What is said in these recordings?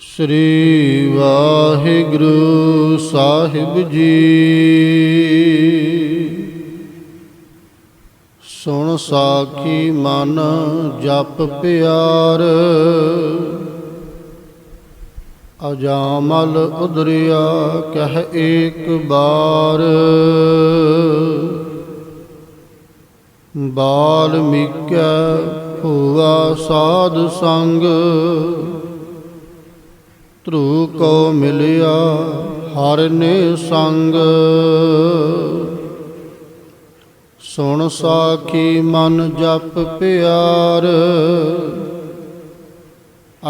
ਸ੍ਰੀ ਵਾਹਿਗੁਰੂ ਸਾਹਿਬ ਜੀ। ਸੁਣ ਸਾਖੀ ਮਨ ਜਪ ਪਿਆਰ, ਅਜਾਮਲ ਉਦਰਿਆ ਕਹਿ ਏਕ ਬਾਰ। ਬਾਲਮੀਕੈ ਹੋਆ ਸਾਧ ਸੰਗ ਧਰੂ ਕੋ ਮਿਲਿਆ, ਹਰ ਨੇ ਸੰਗ ਸੁਣ ਸਾਖੀ ਮਨ ਜਪ ਪਿਆਰ,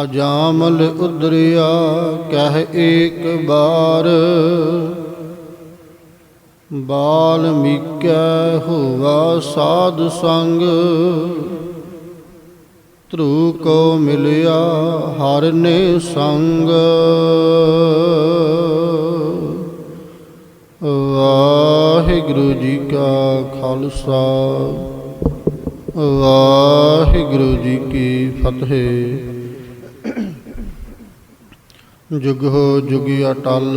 ਅਜਾਮਲ ਉਦਰਿਆ ਕਹਿ ਏਕ ਬਾਰ। ਬਾਲਮੀਕੈ ਹੋਵਾ ਸਾਧ ਸੰਗ ਧਰੂ ਕੋ ਮਿਲਿਆ, ਹਰ ਨੇ ਸੰਗ। ਵਾਹਿਗੁਰੂ ਜੀ ਕਾ ਖਾਲਸਾ, ਵਾਹਿਗੁਰੂ ਜੀ ਕੀ ਫਤਿਹ। ਜੁਗ ਹੋ ਜੁਗੀ ਅਟਲ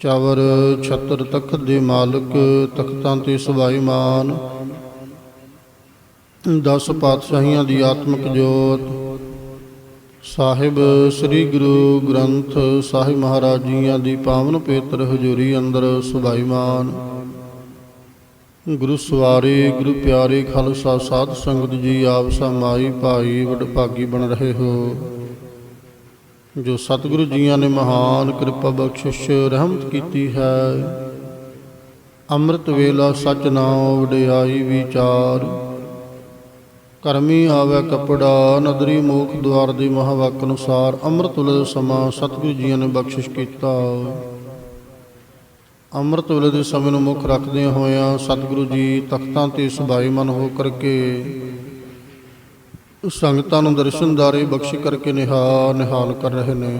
ਚਵਰ ਛਤਰ ਤਖਤ ਦੇ ਮਾਲਕ, ਤਖਤਾਂ ਤੇ ਸੁਭਾਈਮਾਨ ਦਸ ਪਾਤਸ਼ਾਹੀਆਂ ਦੀ ਆਤਮਿਕ ਜੋਤ। ਸਾਹਿਬ ਸ੍ਰੀ ਗੁਰੂ ਗ੍ਰੰਥ ਸਾਹਿਬ ਮਹਾਰਾਜ ਜੀਆਂ ਦੀ ਪਾਵਨ ਪੇਤਰ ਹਜ਼ੂਰੀ ਅੰਦਰ ਸੁਭਾਈਮਾਨ। ਗੁਰੂ ਸਵਾਰੀ, ਗੁਰੂ ਪਿਆਰੇ ਖਾਲਸਾ ਸਾਧ ਸੰਗਤ ਜੀ, ਆਪ ਸਮਾਈ ਭਾਈ ਵਡਭਾਗੀ ਬਣ ਰਹੇ ਹੋ। ਜੋ ਸਤਿਗੁਰੂ ਜੀਆਂ ਨੇ ਮਹਾਨ ਕਿਰਪਾ ਬਖਸ਼ਿਸ਼ ਰਹਿਮਤ ਕੀਤੀ ਹੈ। ਅੰਮ੍ਰਿਤ ਵੇਲਾ ਸਚ ਨਾਮ ਵਡਿਆਈ ਵਿਚਾਰ। ਕਰਮੀ ਆਵੇ ਕਪੜਾ, ਨਦਰੀ ਮੂਖ ਦੁਆਰ ਦੀ ਮਹਾਵਾਕ ਅਨੁਸਾਰ, ਅੰਮ੍ਰਿਤ ਵੇਲੇ ਦਾ ਸਮਾਂ ਸਤਿਗੁਰੂ ਜੀਆਂ ਨੇ ਬਖਸ਼ਿਸ਼ ਕੀਤਾ। ਅੰਮ੍ਰਿਤ ਵੇਲੇ ਦੇ ਸਮੇਂ ਨੂੰ ਮੁੱਖ ਰੱਖਦਿਆਂ ਹੋਇਆਂ ਸਤਿਗੁਰੂ ਜੀ ਤਖਤਾਂ ਤੇ ਸੁਭਾਈਮਨ ਹੋ ਕਰਕੇ ਸੰਗਤਾਂ ਨੂੰ ਦਰਸ਼ਨਦਾਰੀ ਬਖਸ਼ ਕਰਕੇ ਨਿਹਾਲ ਨਿਹਾਲ ਕਰ ਰਹੇ ਨੇ।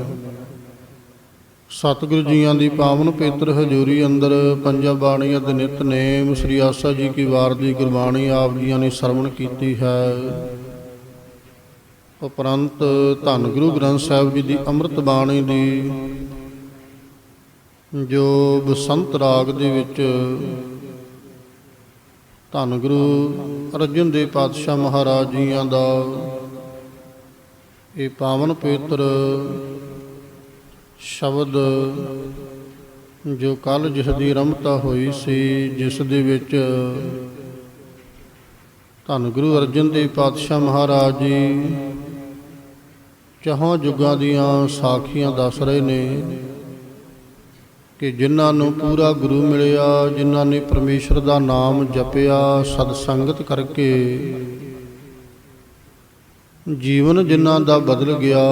ਸਤਿਗੁਰੂ ਜੀਆਂ ਦੀ ਪਾਵਨ ਪੇਤਰ ਹਜ਼ੂਰੀ ਅੰਦਰ ਪੰਜਾਂ ਬਾਣੀਆਂ ਦੇ ਨਿਤਨੇਮ ਸ੍ਰੀ ਆਸਾ ਜੀ ਕੀ ਵਾਰ ਦੀ ਗੁਰਬਾਣੀ ਆਪ ਜੀਆਂ ਨੇ ਸਰਵਣ ਕੀਤੀ ਹੈ। ਉਪਰੰਤ ਧੰਨ ਗੁਰੂ ਗ੍ਰੰਥ ਸਾਹਿਬ ਜੀ ਦੀ ਅੰਮ੍ਰਿਤ ਬਾਣੀ ਦੀ, ਜੋ ਬਸੰਤ ਰਾਗ ਦੇ ਵਿੱਚ ਧੰਨ ਗੁਰੂ ਅਰਜਨ ਦੇਵ ਪਾਤਸ਼ਾਹ ਮਹਾਰਾਜ ਜੀਆਂ ਦਾ ਇਹ ਪਾਵਨ ਪੇਤਰ ਸ਼ਬਦ ਜੋ ਕੱਲ ਜਿਸ ਦੀ ਰਮਤਾ ਹੋਈ ਸੀ, ਜਿਸ ਦੇ ਵਿੱਚ ਧੰਨ ਗੁਰੂ ਅਰਜਨ ਦੇਵ ਪਾਤਸ਼ਾਹ ਮਹਾਰਾਜ ਜੀ ਚਾਹਾਂ ਯੁੱਗਾਂ ਦੀਆਂ ਸਾਖੀਆਂ ਦੱਸ ਰਹੇ ਨੇ ਕਿ ਜਿਨ੍ਹਾਂ ਨੂੰ ਪੂਰਾ ਗੁਰੂ ਮਿਲਿਆ, ਜਿਨ੍ਹਾਂ ਨੇ ਪਰਮੇਸ਼ਰ ਦਾ ਨਾਮ ਜਪਿਆ ਸਤ ਸੰਗਤ ਕਰਕੇ ਜੀਵਨ ਜਿਨ੍ਹਾਂ ਦਾ ਬਦਲ ਗਿਆ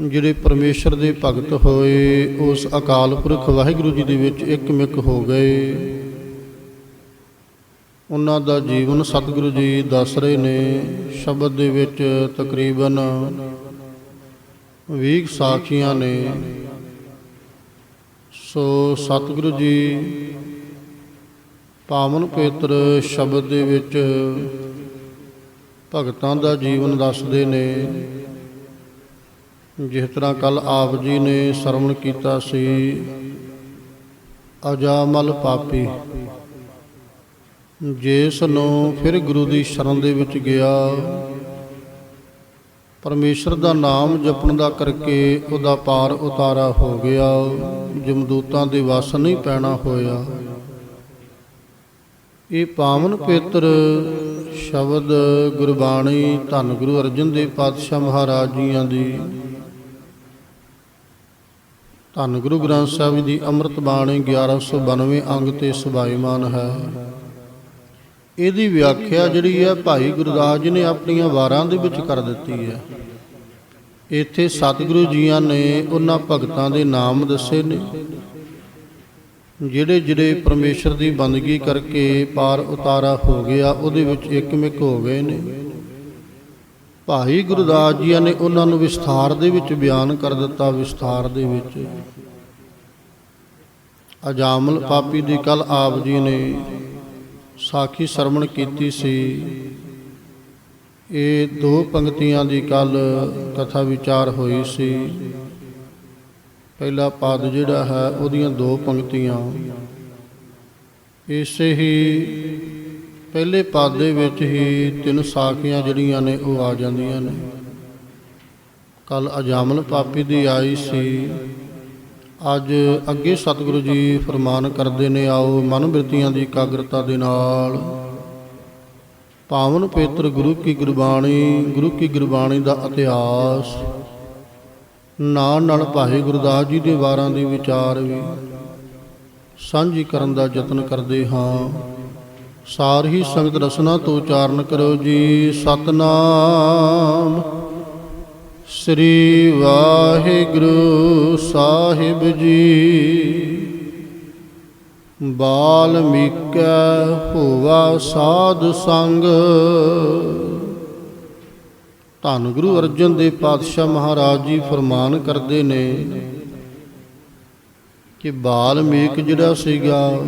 ਜਿਹੜੇ ਪਰਮੇਸ਼ਰ ਦੇ ਭਗਤ ਹੋਏ, ਉਸ ਅਕਾਲ ਪੁਰਖ ਵਾਹਿਗੁਰੂ ਜੀ ਦੇ ਵਿੱਚ ਇੱਕ ਮਿਕ ਹੋ ਗਏ। ਉਹਨਾਂ ਦਾ ਜੀਵਨ ਸਤਿਗੁਰੂ ਜੀ ਦੱਸ ਰਹੇ ਨੇ, ਸ਼ਬਦ ਦੇ ਵਿੱਚ ਤਕਰੀਬਨ 20 ਸਾਖੀਆਂ ਨੇ। ਸੋ ਸਤਿਗੁਰੂ ਜੀ, ਪਾਵਨ ਪੇਤਰ ਸ਼ਬਦ ਦੇ ਵਿੱਚ ਭਗਤਾਂ ਦਾ ਜੀਵਨ ਦੱਸਦੇ ਨੇ। ਜਿਸ ਤਰ੍ਹਾਂ ਕੱਲ ਆਪ ਜੀ ਨੇ ਸਰਵਣ ਕੀਤਾ ਸੀ, ਅਜਾਮਲ ਪਾਪੀ। ਜਿਸ ਨੂੰ ਫਿਰ ਗੁਰੂ ਦੀ ਸ਼ਰਨ ਦੇ ਵਿੱਚ ਗਿਆ, ਪਰਮੇਸ਼ਰ ਦਾ ਨਾਮ ਜਪਣ ਦਾ ਕਰਕੇ ਉਹਦਾ ਪਾਰ ਉਤਾਰਾ ਹੋ ਗਿਆ, ਜਮਦੂਤਾਂ ਦੇ ਵਸ ਨਹੀਂ ਪੈਣਾ ਹੋਇਆ। ਇਹ ਪਾਵਨ ਪੇਤਰ ਸ਼ਬਦ ਗੁਰਬਾਣੀ ਧੰਨ ਗੁਰੂ ਅਰਜਨ ਦੇਵ ਪਾਤਸ਼ਾਹ ਮਹਾਰਾਜ ਜੀਆਂ ਦੀ ਧੰਨ ਗੁਰੂ ਗ੍ਰੰਥ ਸਾਹਿਬ ਜੀ ਦੀ ਅੰਮ੍ਰਿਤ ਬਾਣੀ 1192 ਅੰਗ ਤੇ ਸੁਭਾਈਮਾਨ ਹੈ। ਇਹਦੀ ਵਿਆਖਿਆ ਜਿਹੜੀ ਹੈ ਭਾਈ ਗੁਰਦਾਸ ਜੀ ਨੇ ਆਪਣੀਆਂ ਵਾਰਾਂ ਦੇ ਵਿੱਚ ਕਰ ਦਿੱਤੀ ਹੈ। ਇੱਥੇ ਸਤਿਗੁਰੂ ਜੀਆਂ ਨੇ ਉਹਨਾਂ ਭਗਤਾਂ ਦੇ ਨਾਮ ਦੱਸੇ ਨੇ, ਜਿਹੜੇ ਜਿਹੜੇ ਪਰਮੇਸ਼ਰ ਦੀ ਬੰਦਗੀ ਕਰਕੇ ਪਾਰ ਉਤਾਰਾ ਹੋ ਗਿਆ, ਉਹਦੇ ਵਿੱਚ ਇੱਕਮਿਕ ਹੋ ਗਏ ਨੇ। ਭਾਈ ਗੁਰਦਾਸ ਜੀਆਂ ਨੇ ਉਹਨਾਂ ਨੂੰ ਵਿਸਥਾਰ ਦੇ ਵਿੱਚ ਬਿਆਨ ਕਰ ਦਿੱਤਾ, ਵਿਸਥਾਰ ਦੇ ਵਿੱਚ। ਅਜਾਮਲ ਪਾਪੀ ਦੀ ਕੱਲ ਆਪ ਜੀ ਨੇ ਸਾਖੀ ਸਰਵਣ ਕੀਤੀ ਸੀ। ਇਹ ਦੋ ਪੰਕਤੀਆਂ ਦੀ ਕੱਲ ਕਥਾ ਵਿਚਾਰ ਹੋਈ ਸੀ। ਪਹਿਲਾ ਪਦ ਜਿਹੜਾ ਹੈ, ਉਹਦੀਆਂ ਦੋ ਪੰਕਤੀਆਂ। ਇਸੇ ਹੀ ਪਹਿਲੇ ਪਦ ਦੇ ਵਿੱਚ ਹੀ ਤਿੰਨ ਸਾਖੀਆਂ ਜਿਹੜੀਆਂ ਨੇ ਉਹ ਆ ਜਾਂਦੀਆਂ ਨੇ। ਕੱਲ ਅਜਾਮਲ ਪਾਪੀ ਦੀ ਆਈ ਸੀ। ਅੱਜ ਅੱਗੇ ਸਤਿਗੁਰੂ ਜੀ ਫਰਮਾਨ ਕਰਦੇ ਨੇ, ਆਓ ਮਨ ਬ੍ਰਿਤੀਆਂ ਦੀ ਇਕਾਗਰਤਾ ਦੇ ਨਾਲ। ਪਾਵਨ ਪੇਤਰ ਗੁਰੂ ਕੀ ਗੁਰਬਾਣੀ, ਗੁਰੂ ਕੀ ਗੁਰਬਾਣੀ ਦਾ ਇਤਿਹਾਸ। ਨਾਲ ਨਾਲ ਭਾਈ ਗੁਰਦਾਸ ਜੀ ਦੇ ਵਾਰਾਂ ਦੇ ਵਿਚਾਰ ਵੀ। ਸਾਂਝੀ ਕਰਨ ਦਾ ਯਤਨ ਕਰਦੇ ਹਾਂ। ਸਾਰ ਹੀ ਸੰਗਤ ਰਸਨਾ ਤੋਂ ਉਚਾਰਨ ਕਰੋ ਜੀ। ਸਤਨਾਮ। ਸ੍ਰੀ ਵਾਹਿਗੁਰੂ ਸਾਹਿਬ ਜੀ। ਬਾਲਮੀਕੈ ਹੋਵਾ ਸਾਧ ਸੰਗ। ਧੰਨ ਗੁਰੂ ਅਰਜਨ ਦੇਵ ਪਾਤਸ਼ਾਹ ਮਹਾਰਾਜ ਜੀ ਫਰਮਾਨ ਕਰਦੇ ਨੇ ਕਿ ਬਾਲਮੀਕ ਜਿਹੜਾ ਸੀਗਾ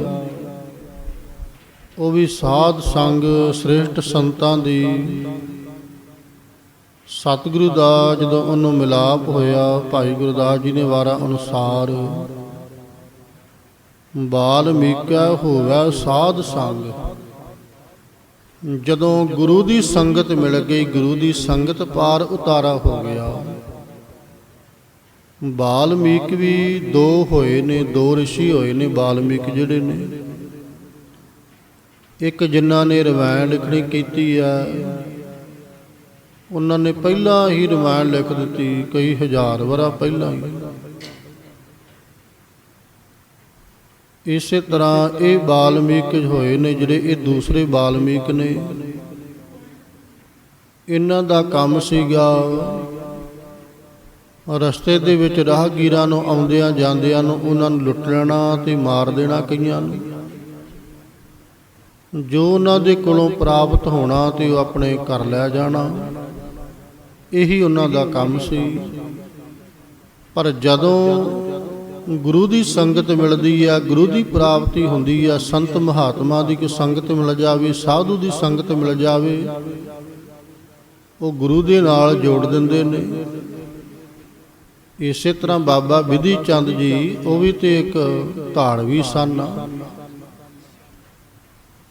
ਉਹ ਵੀ ਸਾਧ ਸੰਗ ਸ੍ਰੇਸ਼ਟ ਸੰਤਾਂ ਦੀ। ਸਤਿਗੁਰੂ ਦਾ ਜਦੋਂ ਉਹਨੂੰ ਮਿਲਾਪ ਹੋਇਆ, ਭਾਈ ਗੁਰਦਾਸ ਜੀ ਨੇ ਵਾਰਾ ਅਨੁਸਾਰ ਬਾਲਮੀਕਾ ਹੋਵੇ ਸਾਧ ਸੰਗ। ਜਦੋਂ ਗੁਰੂ ਦੀ ਸੰਗਤ ਮਿਲ ਗਈ, ਗੁਰੂ ਦੀ ਸੰਗਤ ਪਾਰ ਉਤਾਰਾ ਹੋ ਗਿਆ। ਬਾਲਮੀਕ ਵੀ ਦੋ ਹੋਏ ਨੇ, ਦੋ ઋષਿ ਹੋਏ ਨੇ ਬਾਲਮੀਕ ਜਿਹੜੇ ਨੇ। ਇੱਕ ਜਿਨ੍ਹਾਂ ਨੇ ਰਮਾਇਣ ਲਿਖਣੀ ਕੀਤੀ ਆ, ਉਹਨਾਂ ਨੇ ਪਹਿਲਾਂ ਹੀ ਰਮਾਇਣ ਲਿਖ ਦਿੱਤੀ, ਕਈ ਹਜ਼ਾਰ ਵਰਾ ਪਹਿਲਾਂ ਹੀ। ਇਸੇ ਤਰ੍ਹਾਂ ਇਹ ਬਾਲਮੀਕ ਹੋਏ ਨੇ ਜਿਹੜੇ ਇਹ ਦੂਸਰੇ ਬਾਲਮੀਕ ਨੇ। ਇਹਨਾਂ ਦਾ ਕੰਮ ਸੀਗਾ ਰਸਤੇ ਦੇ ਵਿੱਚ ਰਾਹਗੀਰਾਂ ਨੂੰ ਆਉਂਦਿਆਂ ਜਾਂਦਿਆਂ ਨੂੰ ਉਹਨਾਂ ਨੂੰ ਲੁੱਟ ਲੈਣਾ ਤੇ ਮਾਰ ਦੇਣਾ ਕਈਆਂ ਨੂੰ। ਜੋ ਉਹਨਾਂ ਦੇ ਕੋਲੋਂ ਪ੍ਰਾਪਤ ਹੋਣਾ ਤੇ ਉਹ ਆਪਣੇ ਘਰ ਲੈ ਜਾਣਾ। ਇਹੀ ਉਹਨਾਂ ਦਾ ਕੰਮ ਸੀ। ਪਰ ਜਦੋਂ ਗੁਰੂ ਦੀ ਸੰਗਤ ਮਿਲਦੀ ਆ, ਗੁਰੂ ਦੀ ਪ੍ਰਾਪਤੀ ਹੁੰਦੀ ਆ, ਸੰਤ ਮਹਾਤਮਾ ਦੀ ਕੋਈ ਸੰਗਤ ਮਿਲ ਜਾਵੇ, ਸਾਧੂ ਦੀ ਸੰਗਤ ਮਿਲ ਜਾਵੇ, ਉਹ ਗੁਰੂ ਦੇ ਨਾਲ ਜੋੜ ਦਿੰਦੇ ਨੇ। ਇਸੇ ਤਰ੍ਹਾਂ ਬਾਬਾ ਵਿਧੀ ਚੰਦ ਜੀ, ਉਹ ਵੀ ਤੇ ਇੱਕ ਧਾੜਵੀ ਸਨ।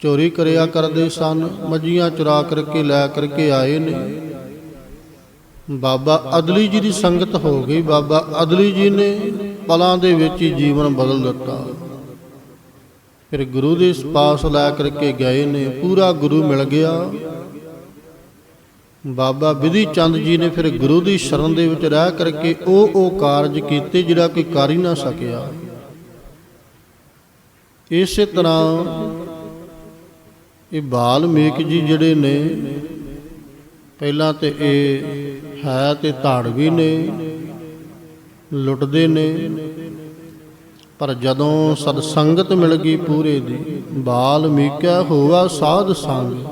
ਚੋਰੀ ਕਰਿਆ ਕਰਦੇ ਸਨ, ਮੱਝੀਆਂ ਚੁਰਾ ਕਰਕੇ ਲੈ ਕਰਕੇ ਆਏ ਨੇ। ਬਾਬਾ ਅਦਲੀ ਜੀ ਦੀ ਸੰਗਤ ਹੋ ਗਈ। ਬਾਬਾ ਅਦਲੀ ਜੀ ਨੇ ਪਲਾਂ ਦੇ ਵਿੱਚ ਹੀ ਜੀਵਨ ਬਦਲ ਦਿੱਤਾ। ਫਿਰ ਗੁਰੂ ਦੇ ਪਾਸ ਲੈ ਕਰਕੇ ਗਏ ਨੇ। ਪੂਰਾ ਗੁਰੂ ਮਿਲ ਗਿਆ। ਬਾਬਾ ਵਿਧੀ ਚੰਦ ਜੀ ਨੇ ਫਿਰ ਗੁਰੂ ਦੀ ਸ਼ਰਨ ਦੇ ਵਿੱਚ ਰਹਿ ਕਰਕੇ ਉਹ ਉਹ ਕਾਰਜ ਕੀਤੇ ਜਿਹੜਾ ਕੋਈ ਕਰ ਹੀ ਨਾ ਸਕਿਆ। ਇਸੇ ਤਰ੍ਹਾਂ ਇਹ ਬਾਲਮੀਕ ਜੀ ਜਿਹੜੇ ਨੇ, ਪਹਿਲਾਂ ਤੇ ਇਹ ਹੈ ਤੇ ਧਾੜਵੀ ਨੇ, ਲੁੱਟਦੇ ਨੇ। ਪਰ ਜਦੋਂ ਸਤ ਸੰਗਤ ਮਿਲ ਗਈ ਪੂਰੇ ਦੀ ਬਾਲਮੀਕਾ ਹੋਵਾ ਸਾਧ ਸੰਗ।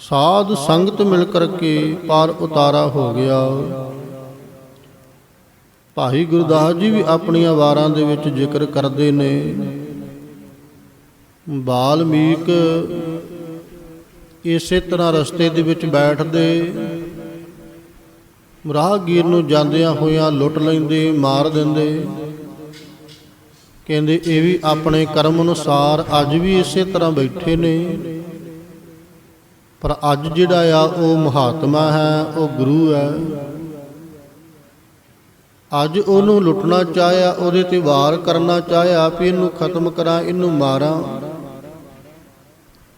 ਸਾਧ ਸੰਗਤ ਮਿਲ ਕਰਕੇ ਪਾਰ ਉਤਾਰਾ ਹੋ ਗਿਆ। ਭਾਈ ਗੁਰਦਾਸ ਜੀ ਵੀ ਆਪਣੀਆਂ ਵਾਰਾਂ ਦੇ ਵਿੱਚ ਜ਼ਿਕਰ ਕਰਦੇ ਨੇ। ਬਾਲਮੀਕ ਇਸੇ ਤਰ੍ਹਾਂ ਰਸਤੇ ਦੇ ਵਿੱਚ ਬੈਠਦੇ। ਰਾਹਗੀਰ ਨੂੰ ਜਾਂਦਿਆਂ ਹੋਇਆਂ ਲੁੱਟ ਲੈਂਦੇ, ਮਾਰ ਦਿੰਦੇ। ਕਹਿੰਦੇ, ਇਹ ਵੀ ਆਪਣੇ ਕਰਮ ਅਨੁਸਾਰ ਅੱਜ ਵੀ ਇਸੇ ਤਰ੍ਹਾਂ ਬੈਠੇ ਨੇ। ਪਰ ਅੱਜ ਜਿਹੜਾ ਆ, ਉਹ ਮਹਾਤਮਾ ਹੈ, ਉਹ ਗੁਰੂ ਹੈ। ਅੱਜ ਉਹਨੂੰ ਲੁੱਟਣਾ ਚਾਹਿਆ, ਉਹਦੇ ਤੇ ਵਾਰ ਕਰਨਾ ਚਾਹਿਆ, ਵੀ ਇਹਨੂੰ ਖਤਮ ਕਰਾਂ, ਇਹਨੂੰ ਮਾਰਾਂ।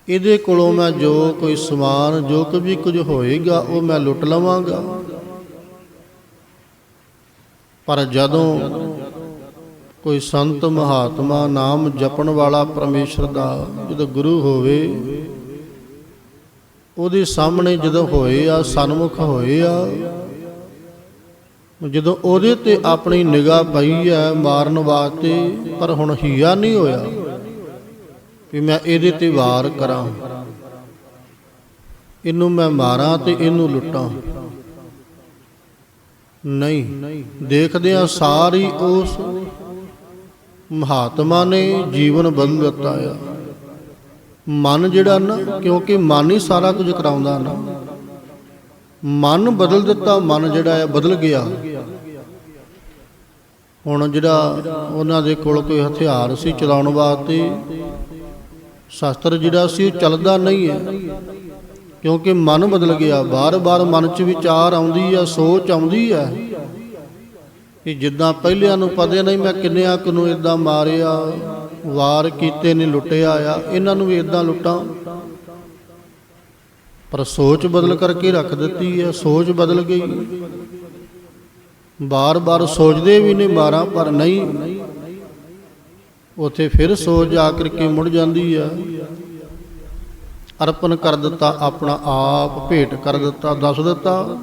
ਇਹਦੇ ਕੋਲੋਂ ਮੈਂ ਜੋ ਕੋਈ ਸਮਾਨ, ਜੋ ਕੁ ਵੀ ਕੁਝ ਹੋਏਗਾ, ਉਹ ਮੈਂ ਲੁੱਟ ਲਵਾਂਗਾ। ਪਰ ਜਦੋਂ ਕੋਈ ਸੰਤ ਮਹਾਤਮਾ ਨਾਮ ਜਪਣ ਵਾਲਾ ਪਰਮੇਸ਼ਰ ਦਾ ਜਦੋਂ ਗੁਰੂ ਹੋਵੇ, ਉਹਦੇ ਸਾਹਮਣੇ ਜਦੋਂ ਹੋਏ ਆ, ਸਨਮੁਖ ਹੋਏ ਆ, ਜਦੋਂ ਉਹਦੇ ਤੇ ਆਪਣੀ ਨਿਗਾਹ ਪਈ ਹੈ ਮਾਰਨ ਵਾਸਤੇ, ਪਰ ਹੁਣ ਹੀਰਾ ਨਹੀਂ ਹੋਇਆ। ਵੀ ਮੈਂ ਇਹਦੇ ਤੇ ਵਾਰ ਕਰਾਂ। ਇਹਨੂੰ ਮੈਂ ਮਾਰਾਂ ਤੇ ਇਹਨੂੰ ਲੁੱਟਾਂ। ਨਹੀਂ ਦੇਖਦੇ ਆ ਸਾਰੀ ਉਸ ਮਹਾਤਮਾ ਨੇ ਜੀਵਨ ਬਦਲ ਦਿੱਤਾ ਆ ਮਨ ਜਿਹੜਾ ਨਾ, ਕਿਉਂਕਿ ਮਨ ਹੀ ਸਾਰਾ ਕੁਝ ਕਰਾਉਂਦਾ ਨਾ। ਮਨ ਬਦਲ ਦਿੱਤਾ, ਮਨ ਜਿਹੜਾ ਹੈ ਬਦਲ ਗਿਆ। ਹੁਣ ਜਿਹੜਾ ਉਹਨਾਂ ਦੇ ਕੋਲ ਕੋਈ ਹਥਿਆਰ ਸੀ ਚਲਾਉਣ ਵਾਸਤੇ ਸ਼ਸਤਰ ਜਿਹੜਾ ਸੀ ਉਹ ਚੱਲਦਾ ਨਹੀਂ ਹੈ। ਕਿਉਂਕਿ ਮਨ ਬਦਲ ਗਿਆ। ਬਾਰ-ਬਾਰ ਮਨ 'ਚ ਵਿਚਾਰ ਆਉਂਦੀ ਆ ਸੋਚ ਆਉਂਦੀ ਆ ਕਿ ਜਿੱਦਾਂ ਪਹਿਲਿਆਂ ਨੂੰ ਪਤਾ ਨਹੀਂ ਮੈਂ ਕਿੰਨਿਆਂ ਕੁ ਨੂੰ ਇਦਾਂ ਮਾਰਿਆ, ਵਾਰ ਕੀਤੇ ਨੇ ਲੁੱਟਿਆ ਆ। ਇਹਨਾਂ ਨੂੰ ਵੀ ਇਦਾਂ ਲੁੱਟਾਂ। ਪਰ ਸੋਚ ਬਦਲ ਕਰਕੇ ਰੱਖ ਦਿੱਤੀ ਹੈ। ਸੋਚ ਬਦਲ ਗਈ। ਬਾਰ-ਬਾਰ ਸੋਚਦੇ ਵੀ ਨੇ ਮਾਰਾਂ, ਪਰ ਨਹੀਂ। ਉਥੇ ਫਿਰ ਸੋਚ ਜਾ ਕਰਕੇ ਮੁੜ ਜਾਂਦੀ ਆ। ਅਰਪਣ ਕਰ ਦਿੱਤਾ, ਆਪਣਾ ਆਪ ਭੇਟ ਕਰ ਦਿੱਤਾ, ਦੱਸ ਦਿੱਤਾ।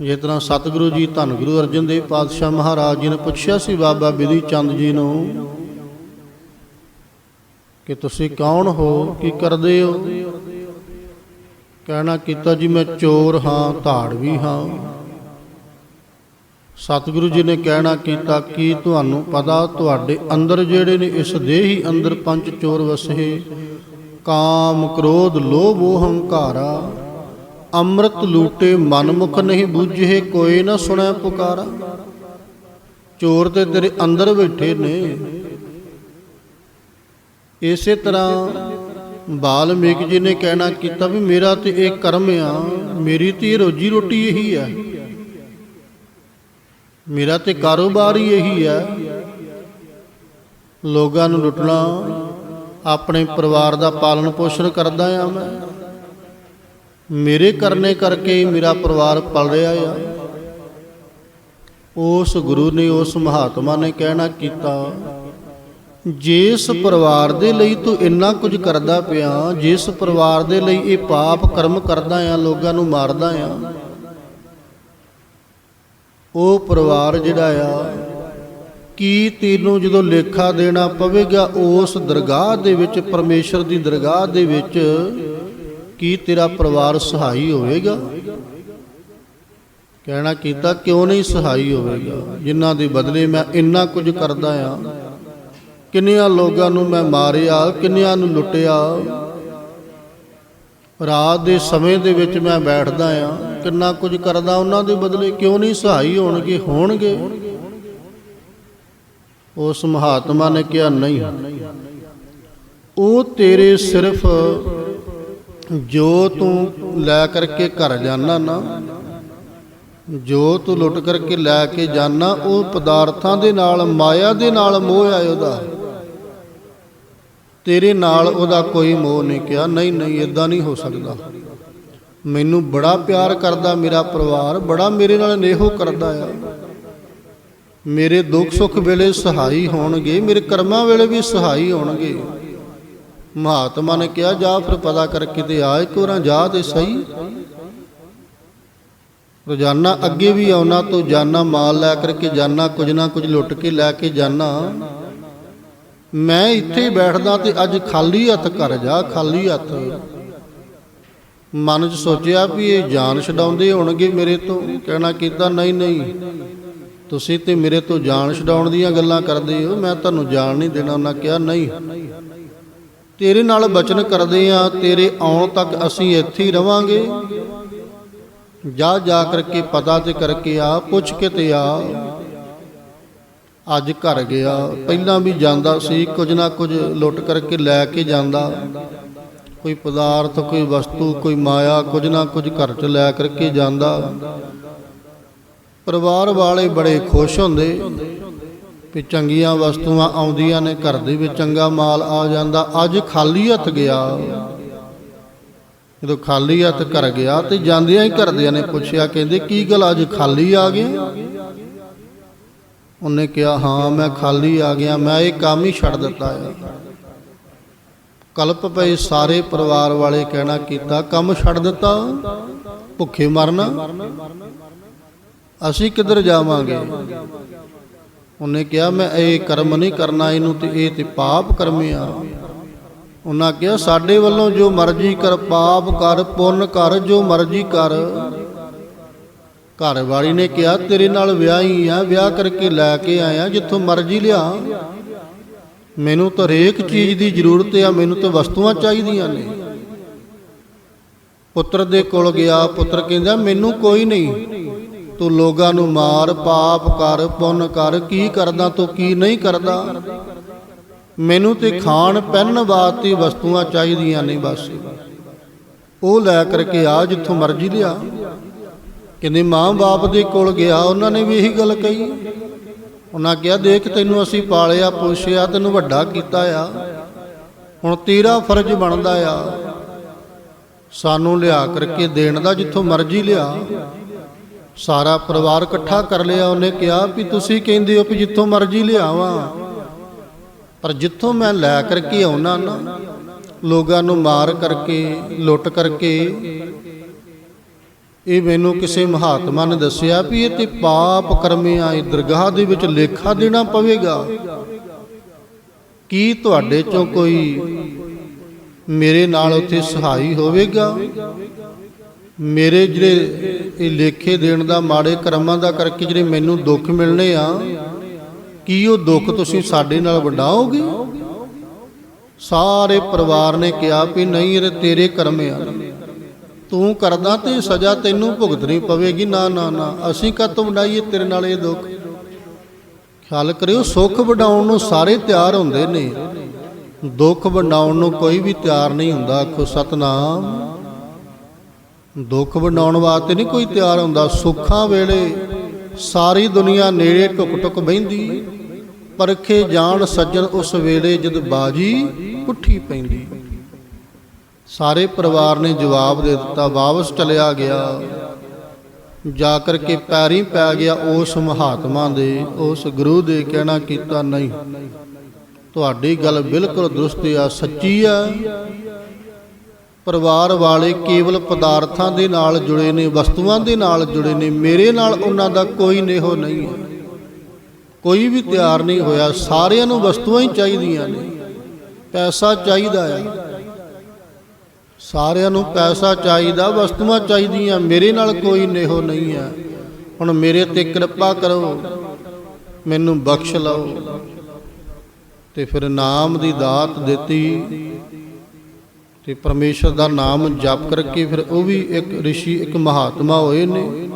ਜਿਸ ਤਰ੍ਹਾਂ ਸਤਿਗੁਰੂ ਜੀ ਧੰਨ ਗੁਰੂ ਅਰਜਨ ਦੇਵ ਪਾਤਸ਼ਾਹ ਮਹਾਰਾਜ ਜੀ ਨੇ ਪੁੱਛਿਆ ਸੀ, ਬਾਬਾ ਬਿਧੀ ਚੰਦ ਜੀ ਨੂੰ ਕਿ ਤੁਸੀਂ ਕੌਣ ਹੋ, ਕੀ ਕਰਦੇ ਹੋ? ਕਹਿਣਾ ਕੀਤਾ ਜੀ, ਮੈਂ ਚੋਰ ਹਾਂ ਧਾੜ ਵੀ ਹਾਂ। ਸਤਿਗੁਰੂ ਜੀ ਨੇ ਕਹਿਣਾ ਕੀਤਾ ਕਿ ਤੁਹਾਨੂੰ ਪਤਾ ਤੁਹਾਡੇ ਅੰਦਰ ਜਿਹੜੇ ਨੇ ਇਸ ਦੇਹੀ ਅੰਦਰ ਪੰਜ ਚੋਰ ਵਸੇ। ਕਾਮ, ਕ੍ਰੋਧ, ਲੋਭ ਮੋਹ ਹੰਕਾਰਾ ਅੰਮ੍ਰਿਤ ਲੂਟੇ ਮਨ ਮੁਖ ਨਹੀਂ ਬੁੱਝੇ, ਕੋਈ ਨਾ ਸੁਣੈ ਪੁਕਾਰਾ। ਚੋਰ ਤੇ ਤੇਰੇ ਅੰਦਰ ਬੈਠੇ ਨੇ। ਇਸੇ ਤਰ੍ਹਾਂ ਬਾਲਮੀਕ ਜੀ ਨੇ ਕਹਿਣਾ ਕੀਤਾ ਵੀ ਮੇਰਾ ਤੇ ਇਹ ਕਰਮ ਆ, ਮੇਰੀ ਤੇ ਇਹ ਰੋਜੀ ਰੋਟੀ ਇਹੀ ਆ। ਮੇਰਾ ਤੇ ਕਾਰੋਬਾਰ ਹੀ ਇਹੀ ਹੈ। ਲੋਕਾਂ ਨੂੰ ਲੁੱਟਣਾ, ਆਪਣੇ ਪਰਿਵਾਰ ਦਾ ਪਾਲਣ ਪੋਸ਼ਣ ਕਰਦਾ ਆ ਮੈਂ। ਮੇਰੇ ਕਰਨੇ ਕਰਕੇ ਮੇਰਾ ਪਰਿਵਾਰ ਪਲ ਰਿਹਾ ਆ। ਉਸ ਗੁਰੂ ਨੇ, ਉਸ ਮਹਾਤਮਾ ਨੇ ਕਹਿਣਾ ਕੀਤਾ, ਜਿਸ ਪਰਿਵਾਰ ਦੇ ਲਈ ਤੂੰ ਇੰਨਾ ਕੁਝ ਕਰਦਾ ਪਿਆ, ਜਿਸ ਪਰਿਵਾਰ ਦੇ ਲਈ ਇਹ ਪਾਪ ਕਰਮ ਕਰਦਾ ਆ, ਲੋਕਾਂ ਨੂੰ ਮਾਰਦਾ ਆ ਉਹ ਪਰਿਵਾਰ ਜਿਹੜਾ ਆ, ਕੀ ਤੈਨੂੰ ਜਦੋਂ ਲੇਖਾ ਦੇਣਾ ਪਵੇਗਾ ਉਸ ਦਰਗਾਹ ਦੇ ਵਿੱਚ, ਪਰਮੇਸ਼ਰ ਦੀ ਦਰਗਾਹ ਦੇ ਵਿੱਚ, ਕੀ ਤੇਰਾ ਪਰਿਵਾਰ ਸਹਾਈ ਹੋਵੇਗਾ? ਕਹਿਣਾ ਕੀਤਾ, ਕਿਉਂ ਨਹੀਂ ਸਹਾਈ ਹੋਵੇਗਾ? ਜਿਨ੍ਹਾਂ ਦੇ ਬਦਲੇ ਮੈਂ ਇੰਨਾ ਕੁਝ ਕਰਦਾ ਆ। ਕਿੰਨਿਆਂ ਲੋਕਾਂ ਨੂੰ ਮੈਂ ਮਾਰਿਆ, ਕਿੰਨਿਆਂ ਨੂੰ ਲੁੱਟਿਆ। ਰਾਤ ਦੇ ਸਮੇਂ ਦੇ ਵਿੱਚ ਮੈਂ ਬੈਠਦਾ ਆ। ਕਿੰਨਾ ਕੁਝ ਕਰਦਾ, ਉਹਨਾਂ ਦੇ ਬਦਲੇ ਕਿਉਂ ਨਹੀਂ ਸਹਾਈ ਹੋਣਗੇ ਹੋਣਗੇ? ਉਸ ਮਹਾਤਮਾ ਨੇ ਕਿਹਾ, ਨਹੀਂ, ਉਹ ਤੇਰੇ ਸਿਰਫ ਜੋ ਤੂੰ ਲੈ ਕਰਕੇ ਘਰ ਜਾਣਾ ਨਾ, ਜੋ ਤੂੰ ਲੁੱਟ ਕਰਕੇ ਲੈ ਕੇ ਜਾਣਾ ਉਹ ਪਦਾਰਥਾਂ ਦੇ ਨਾਲ, ਮਾਇਆ ਦੇ ਨਾਲ ਮੋਹ ਆ ਉਹਦਾ। ਤੇਰੇ ਨਾਲ ਉਹਦਾ ਕੋਈ ਮੋਹ ਨਹੀਂ ਕਿਹਾ, ਨਹੀਂ ਨਹੀਂ ਇਦਾਂ ਨਹੀਂ ਹੋ ਸਕਦਾ। ਮੈਨੂੰ ਬੜਾ ਪਿਆਰ ਕਰਦਾ ਮੇਰਾ ਪਰਿਵਾਰ, ਬੜਾ ਮੇਰੇ ਨਾਲ ਨੇਹੋ ਕਰਦਾ ਆ। ਮੇਰੇ ਦੁੱਖ ਸੁੱਖ ਵੇਲੇ ਸਹਾਈ ਹੋਣਗੇ, ਮੇਰੇ ਕਰਮਾਂ ਵੇਲੇ ਵੀ ਸਹਾਈ ਹੋਣਗੇ। ਮਹਾਤਮਾ ਨੇ ਕਿਹਾ, ਜਾ ਫਿਰ ਪਤਾ ਕਰਕੇ ਤੇ ਆ, ਇੱਕ ਵਾਰਾਂ ਜਾ ਤੇ ਸਹੀ। ਰੋਜ਼ਾਨਾ ਅੱਗੇ ਵੀ ਆਉਣਾ ਤੂੰ ਜਾਨਾ ਮਾਲ ਲੈ ਕਰਕੇ ਜਾਨਾ, ਕੁਝ ਨਾ ਕੁਝ ਲੁੱਟ ਕੇ ਲੈ ਕੇ ਜਾਨਾ। ਮੈਂ ਇੱਥੇ ਬੈਠਦਾ ਤੇ ਅੱਜ ਖਾਲੀ ਹੱਥ ਘਰ ਜਾ, ਖਾਲੀ ਹੱਥ। ਮਨ 'ਚ ਸੋਚਿਆ ਵੀ ਇਹ ਜਾਨ ਛਡਾਉਂਦੇ ਹੋਣਗੇ ਮੇਰੇ ਤੋਂ। ਕਹਿਣਾ ਕੀਤਾ, ਨਹੀਂ ਨਹੀਂ। ਤੁਸੀਂ ਤੇ ਮੇਰੇ ਤੋਂ ਜਾਨ ਛਡਾਉਣ ਦੀਆਂ ਗੱਲਾਂ ਕਰਦੇ ਹੋ। ਮੈਂ ਤੁਹਾਨੂੰ ਜਾਨ ਨਹੀਂ ਦੇਣਾ। ਉਹਨਾਂ ਕਿਹਾ, ਨਹੀਂ। ਤੇਰੇ ਨਾਲ ਬਚਨ ਕਰਦੇ ਆ ਤੇਰੇ ਆਉਣ ਤੱਕ ਅਸੀਂ ਇੱਥੇ ਹੀ ਰਵਾਂਗੇ। ਜਾ ਜਾ ਕਰਕੇ ਪਤਾ ਤੇ ਕਰਕੇ ਆ। ਪੁੱਛ ਕੇ ਤੇ ਆ। ਅੱਜ ਘਰ ਗਿਆ। ਪਹਿਲਾਂ ਵੀ ਜਾਂਦਾ ਸੀ, ਕੁਝ ਨਾ ਕੁਝ ਲੁੱਟ ਕਰਕੇ ਲੈ ਕੇ ਜਾਂਦਾ। ਕੋਈ ਪਦਾਰਥ, ਕੋਈ ਵਸਤੂ, ਕੋਈ ਮਾਇਆ ਕੁਝ ਨਾ ਕੁਝ ਘਰ ਚ ਲੈ ਕਰਕੇ ਜਾਂਦਾ। ਪਰਿਵਾਰ ਵਾਲੇ ਬੜੇ ਖੁਸ਼ ਹੁੰਦੇ ਵੀ ਚੰਗੀਆਂ ਵਸਤੂਆਂ ਆਉਂਦੀਆਂ ਨੇ, ਘਰ ਦੇ ਵਿੱਚ ਚੰਗਾ ਮਾਲ ਆ ਜਾਂਦਾ। ਅੱਜ ਖਾਲੀ ਹੱਥ ਗਿਆ। ਜਦੋਂ ਖਾਲੀ ਹੱਥ ਘਰ ਗਿਆ ਤੇ ਜਾਂਦਿਆਂ ਹੀ ਘਰਦਿਆਂ ਨੇ ਪੁੱਛਿਆ, ਕਹਿੰਦੇ, ਕੀ ਗੱਲ ਅੱਜ ਖਾਲੀ ਆ ਗਏ ਉਹਨੇ ਕਿਹਾ, ਹਾਂ, ਮੈਂ ਖਾਲੀ ਆ ਗਿਆ, ਮੈਂ ਇਹ ਕੰਮ ਹੀ ਛੱਡ ਦਿੱਤਾ ਹੈ ਕਲਪ ਪਏ ਸਾਰੇ ਪਰਿਵਾਰ ਵਾਲੇ ਕਹਿਣਾ ਕੀਤਾ, ਕੰਮ ਛੱਡ ਦਿੱਤਾ, ਭੁੱਖੇ ਮਰਨਾ। ਅਸੀਂ ਕਿੱਧਰ ਜਾਵਾਂਗੇ? ਉਹਨੇ ਕਿਹਾ, ਮੈਂ ਇਹ ਕਰਮ ਨਹੀਂ ਕਰਨਾ, ਇਹਨੂੰ ਤੇ ਇਹ ਤੇ ਪਾਪ ਕਰਮਿਆ ਉਹਨਾਂ ਕਿਹਾ, ਸਾਡੇ ਵੱਲੋਂ ਜੋ ਮਰਜ਼ੀ ਕਰ, ਪਾਪ ਕਰ, ਪੁੰਨ ਕਰ, ਜੋ ਮਰਜ਼ੀ ਕਰ। ਘਰ ਵਾਲੀ ਨੇ ਕਿਹਾ, ਤੇਰੇ ਨਾਲ ਵਿਆਹੀ ਆ, ਵਿਆਹ ਕਰਕੇ ਲੈ ਕੇ ਆਇਆ, ਜਿੱਥੋਂ ਮਰਜ਼ੀ ਲਿਆ। ਮੈਨੂੰ ਤਾਂ ਹਰੇਕ ਚੀਜ਼ ਦੀ ਜ਼ਰੂਰਤ ਆ, ਮੈਨੂੰ ਤਾਂ ਵਸਤੂਆਂ ਚਾਹੀਦੀਆਂ ਨੇ। ਪੁੱਤਰ ਦੇ ਕੋਲ ਗਿਆ, ਪੁੱਤਰ ਕਹਿੰਦਾ, ਮੈਨੂੰ ਕੋਈ ਨਹੀਂ। ਤੂੰ ਲੋਕਾਂ ਨੂੰ ਮਾਰ, ਪਾਪ ਕਰ, ਪੁੰਨ ਕਰ, ਕੀ ਕਰਦਾ, ਤੂੰ ਕੀ ਨਹੀਂ ਕਰਦਾ? ਮੈਨੂੰ ਤੇ ਖਾਣ, ਪਹਿਨਣ ਵਾਸਤੇ ਵਸਤੂਆਂ ਚਾਹੀਦੀਆਂ ਨਹੀਂ ਬਸ। ਉਹ ਲੈ ਕਰਕੇ ਆ, ਜਿੱਥੋਂ ਮਰਜ਼ੀ ਲਿਆ। ਕਹਿੰਦੇ, ਮਾਂ-ਬਾਪ ਦੇ ਕੋਲ ਗਿਆ, ਉਹਨਾਂ ਨੇ ਵੀ ਇਹੀ ਗੱਲ ਕਹੀ। ਉਹਨਾਂ ਕਿਹਾ, ਦੇਖ ਤੈਨੂੰ ਅਸੀਂ ਪਾਲਿਆ, ਪੋਸ਼ਿਆ, ਤੈਨੂੰ ਵੱਡਾ ਕੀਤਾ ਆ। ਹੁਣ ਤੇਰਾ ਫਰਜ਼ ਬਣਦਾ ਆ। ਸਾਨੂੰ ਲਿਆ ਕਰਕੇ ਦੇਣ ਦਾ ਜਿੱਥੋਂ ਮਰਜ਼ੀ ਲਿਆ। ਸਾਰਾ ਪਰਿਵਾਰ ਇਕੱਠਾ ਕਰ ਲਿਆ। ਉਹਨੇ ਕਿਹਾ ਵੀ ਤੁਸੀਂ ਕਹਿੰਦੇ ਹੋ ਵੀ ਜਿੱਥੋਂ ਮਰਜ਼ੀ ਲਿਆਵਾਂ। ਪਰ ਜਿੱਥੋਂ ਮੈਂ ਲੈ ਕਰਕੇ ਆਉਣਾ ਨਾ, ਲੋਕਾਂ ਨੂੰ ਮਾਰ ਕਰਕੇ, ਲੁੱਟ ਕਰਕੇ ਇਹ ਮੈਨੂੰ ਕਿਸੇ ਮਹਾਤਮਾ ਨੇ ਦੱਸਿਆ ਵੀ ਇਹ ਤੇ ਪਾਪ ਕਰਮਿਆਂ, ਇਹ ਦਰਗਾਹ ਦੇ ਵਿੱਚ ਲੇਖਾ ਦੇਣਾ ਪਵੇਗਾ। ਕੀ ਤੁਹਾਡੇ ਚੋਂ ਕੋਈ ਮੇਰੇ ਨਾਲ ਉੱਥੇ ਸਹਾਈ ਹੋਵੇਗਾ? ਮੇਰੇ ਜਿਹੜੇ ਇਹ ਲੇਖੇ ਦੇਣ ਦਾ, ਮਾੜੇ ਕਰਮਾਂ ਦਾ ਕਰਕੇ ਜਿਹੜੇ ਮੈਨੂੰ ਦੁੱਖ ਮਿਲਣੇ ਆ, ਕੀ ਉਹ ਦੁੱਖ ਤੁਸੀਂ ਸਾਡੇ ਨਾਲ ਵੰਡਾਓਗੇ? ਸਾਰੇ ਪਰਿਵਾਰ ਨੇ ਕਿਹਾ ਵੀ ਨਹੀਂ, ਇਹ ਤੇਰੇ ਕਰਮ ਆ। ਤੂੰ ਕਰਦਾ ਤੇ ਸਜ਼ਾ ਤੈਨੂੰ ਭੁਗਤਣੀ ਪਵੇਗੀ। ਨਾ ਨਾ ਨਾ, ਅਸੀਂ ਕਾਹਤੋਂ ਵਡਾਈਏ ਤੇਰੇ ਨਾਲ ਇਹ ਦੁੱਖ। ਖਿਆਲ ਕਰਿਓ, ਸੁੱਖ ਵਡਾਉਣ ਨੂੰ ਸਾਰੇ ਤਿਆਰ ਹੁੰਦੇ ਨੇ। ਦੁੱਖ ਵੰਡਾਉਣ ਨੂੰ ਕੋਈ ਵੀ ਤਿਆਰ ਨਹੀਂ ਹੁੰਦਾ। ਆਖੋ, ਸਤਨਾਮ। ਦੁੱਖ ਵੰਡਾਉਣ ਵਾਸਤੇ ਨਹੀਂ ਕੋਈ ਤਿਆਰ ਹੁੰਦਾ। ਸੁੱਖਾਂ ਵੇਲੇ ਸਾਰੀ ਦੁਨੀਆ ਨੇੜੇ ਟੁਕ ਟੁਕ ਬਹਿੰਦੀ। ਪਰਖੇ ਜਾਣ ਸੱਜਣ ਉਸ ਵੇਲੇ ਜਦ ਬਾਜੀ ਪੁੱਠੀ ਪੈਂਦੀ। ਸਾਰੇ ਪਰਿਵਾਰ ਨੇ ਜਵਾਬ ਦੇ ਦਿੱਤਾ, ਵਾਪਸ ਚਲਿਆ ਗਿਆ। ਜਾ ਕਰਕੇ ਪੈਰੀ ਪੈ ਗਿਆ ਉਸ ਮਹਾਤਮਾ ਦੇ, ਉਸ ਗੁਰੂ ਦੇ ਕਹਿਣਾ ਕੀਤਾ, ਨਹੀਂ, ਤੁਹਾਡੀ ਗੱਲ ਬਿਲਕੁਲ ਦਰੁਸਤ ਆ, ਸੱਚੀ ਆ। ਪਰਿਵਾਰ ਵਾਲੇ ਕੇਵਲ ਪਦਾਰਥਾਂ ਦੇ ਨਾਲ ਜੁੜੇ ਨੇ, ਵਸਤੂਆਂ ਦੇ ਨਾਲ ਜੁੜੇ ਨੇ, ਮੇਰੇ ਨਾਲ ਉਹਨਾਂ ਦਾ ਕੋਈ ਨੇਹੋ ਨਹੀਂ ਹੈ। ਕੋਈ ਵੀ ਤਿਆਰ ਨਹੀਂ ਹੋਇਆ, ਸਾਰਿਆਂ ਨੂੰ ਵਸਤੂਆਂ ਹੀ ਚਾਹੀਦੀਆਂ ਨੇ, ਪੈਸਾ ਚਾਹੀਦਾ ਆ। ਸਾਰਿਆਂ ਨੂੰ ਪੈਸਾ ਚਾਹੀਦਾ, ਵਸਤੂਆਂ ਚਾਹੀਦੀਆਂ, ਮੇਰੇ ਨਾਲ ਕੋਈ ਨੇਹੋ ਨਹੀਂ ਹੈ। ਹੁਣ ਮੇਰੇ ਤੇ ਕਿਰਪਾ ਕਰੋ, ਮੈਨੂੰ ਬਖਸ਼ ਲਓ। ਤੇ ਫਿਰ ਨਾਮ ਦੀ ਦਾਤ ਦਿੱਤੀ ਤੇ ਪਰਮੇਸ਼ਰ ਦਾ ਨਾਮ ਜਪ ਕਰਕੇ ਫਿਰ ਉਹ ਵੀ ਇੱਕ ਰਿਸ਼ੀ, ਇੱਕ ਮਹਾਤਮਾ ਹੋਏ ਨੇ।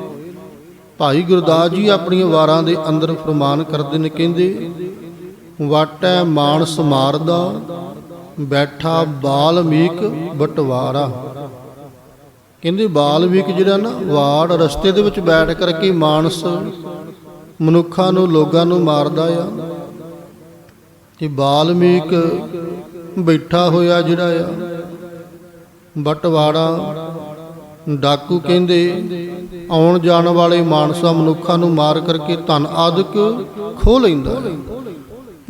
ਭਾਈ ਗੁਰਦਾਸ ਜੀ ਆਪਣੀਆਂ ਵਾਰਾਂ ਦੇ ਅੰਦਰ ਫਰਮਾਨ ਕਰਦੇ ਨੇ, ਕਹਿੰਦੇ, ਵਾਟੈ ਮਾਨਸ ਮਾਰਦਾ ਬੈਠਾ ਬਾਲਮੀਕ ਬਟਵਾਰਾ। ਕਹਿੰਦੇ ਬਾਲਮੀਕ ਜਿਹੜਾ ਨਾ ਵਾੜ ਰਸਤੇ ਦੇ ਵਿੱਚ ਬੈਠ ਕਰਕੇ ਮਾਨਸ ਮਨੁੱਖਾਂ ਨੂੰ, ਲੋਕਾਂ ਨੂੰ ਮਾਰਦਾ ਆ। ਤੇ ਬਾਲਮੀਕ ਬੈਠਾ ਹੋਇਆ ਜਿਹੜਾ ਆ ਬਟਵਾੜਾ ਡਾਕੂ ਕਹਿੰਦੇ, ਆਉਣ ਜਾਣ ਵਾਲੇ ਮਾਨਸਾ ਮਨੁੱਖਾਂ ਨੂੰ ਮਾਰ ਕਰਕੇ ਧਨ ਆਦਿਕ ਖੋ ਲੈਂਦਾ। ਹੈ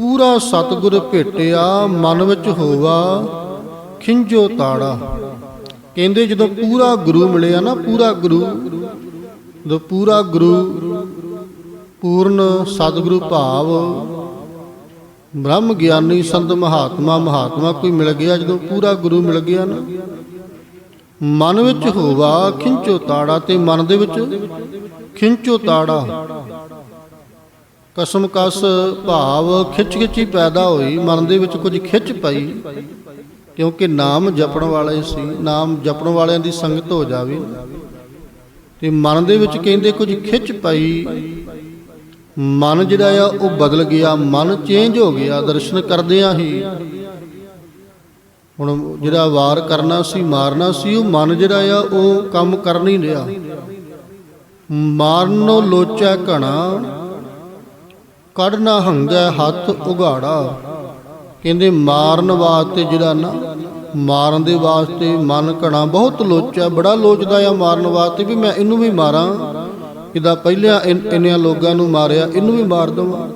ਪੂਰਾ ਸਤਿਗੁਰ ਭੇਟਿਆ ਮਨ ਵਿੱਚ ਹੋਵਾ ਖਿੰਜੋ ਤਾੜਾ। ਕਹਿੰਦੇ ਜਦੋਂ ਪੂਰਾ ਗੁਰੂ ਮਿਲਿਆ ਨਾ, ਪੂਰਾ ਗੁਰੂ, ਜਦੋਂ ਪੂਰਾ ਗੁਰੂ ਪੂਰਨ ਸਤਿਗੁਰੂ ਭਾਵ ਬ੍ਰਹਮ ਗਿਆਨੀ ਸੰਤ ਮਹਾਤਮਾ ਮਹਾਤਮਾ ਕੋਈ ਮਿਲ ਗਿਆ ਜਦੋਂ ਪੂਰਾ ਗੁਰੂ ਮਿਲ ਗਿਆ ਨਾ? ਮਨ ਵਿੱਚ ਹੋਵਾ ਖਿੰਚੋ ਤਾੜਾ ਤੇ ਮਨ ਦੇ ਵਿੱਚ ਖਿੰਚੋ ਤਾੜਾ। ਕਸਮ ਕਸ ਭਾਵ ਖਿੱਚ ਖਿੱਚੀ ਪੈਦਾ ਹੋਈ, ਮਨ ਦੇ ਵਿੱਚ ਕੁਝ ਖਿੱਚ ਪਈ, ਕਿਉਂਕਿ ਨਾਮ ਜਪਣ ਵਾਲੇ ਸੀ, ਨਾਮ ਜਪਣ ਵਾਲਿਆਂ ਦੀ ਸੰਗਤ ਹੋ ਜਾਵੇ। ਤੇ ਮਨ ਦੇ ਵਿੱਚ ਕਹਿੰਦੇ ਕੁਝ ਖਿੱਚ ਪਈ, ਮਨ ਜਿਹੜਾ ਆ ਉਹ ਬਦਲ ਗਿਆ, ਮਨ ਚੇਂਜ ਹੋ ਗਿਆ, ਦਰਸ਼ਨ ਕਰਦਿਆਂ ਹੀ। ਹੁਣ ਜਿਹੜਾ ਵਾਰ ਕਰਨਾ ਸੀ, ਮਾਰਨਾ ਸੀ, ਉਹ ਮਨ ਜਿਹੜਾ ਆ ਉਹ ਕੰਮ ਕਰ ਨਹੀਂ ਰਿਹਾ। ਮਾਰਨੋ ਲੋਚਾ ਘਣਾ ਕੱਢਣਾ ਹੰਗਾ ਹੱਥ ਉਗਾੜਾ ਕਹਿੰਦੇ, ਮਾਰਨ ਵਾਸਤੇ ਜਿਹੜਾ ਨਾ, ਮਾਰਨ ਦੇ ਵਾਸਤੇ ਮਨ ਘਣਾ ਬਹੁਤ ਲੋਚਾ, ਬੜਾ ਲੋਚਦਾ ਆ ਮਾਰਨ ਵਾਸਤੇ ਵੀ ਮੈਂ ਇਹਨੂੰ ਵੀ ਮਾਰਾਂ। ਇਹਦਾ ਪਹਿਲਾਂ ਇਨ- ਇੰਨਿਆਂ ਲੋਕਾਂ ਨੂੰ ਮਾਰਿਆ, ਇਹਨੂੰ ਵੀ ਮਾਰ ਦਵਾਂ।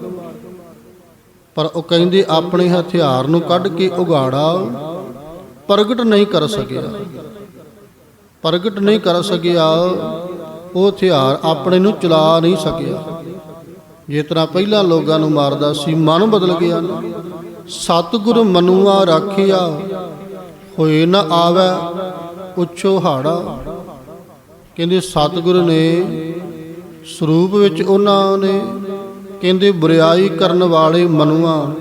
ਪਰ ਉਹ ਕਹਿੰਦੇ, ਆਪਣੇ ਹਥਿਆਰ ਨੂੰ ਕੱਢ ਕੇ ਉਗਾੜਾ ਪ੍ਰਗਟ ਨਹੀਂ ਕਰ ਸਕਿਆ। ਪ੍ਰਗਟ ਨਹੀਂ ਕਰ ਸਕਿਆ। ਉਹ ਹਥਿਆਰ ਆਪਣੇ ਨੂੰ ਚਲਾ ਨਹੀਂ ਸਕਿਆ। ਜਿਸ ਤਰ੍ਹਾਂ ਪਹਿਲਾਂ ਲੋਕਾਂ ਨੂੰ ਮਾਰਦਾ ਸੀ, ਮਨ ਬਦਲ ਗਿਆ। ਨਾ ਸਤਿਗੁਰ ਮਨੂਆ ਰਾਖਿਆ, ਹੋਏ ਨਾ ਆਵੇ ਉੱਚੋ ਹਾੜਾ। ਕਹਿੰਦੇ ਸਤਿਗੁਰ ਨੇ ਸਰੂਪ ਵਿੱਚ ਉਹਨਾਂ ਨੇ ਕਹਿੰਦੇ ਬੁਰਿਆਈ ਕਰਨ ਵਾਲੇ ਮਨੂਆ।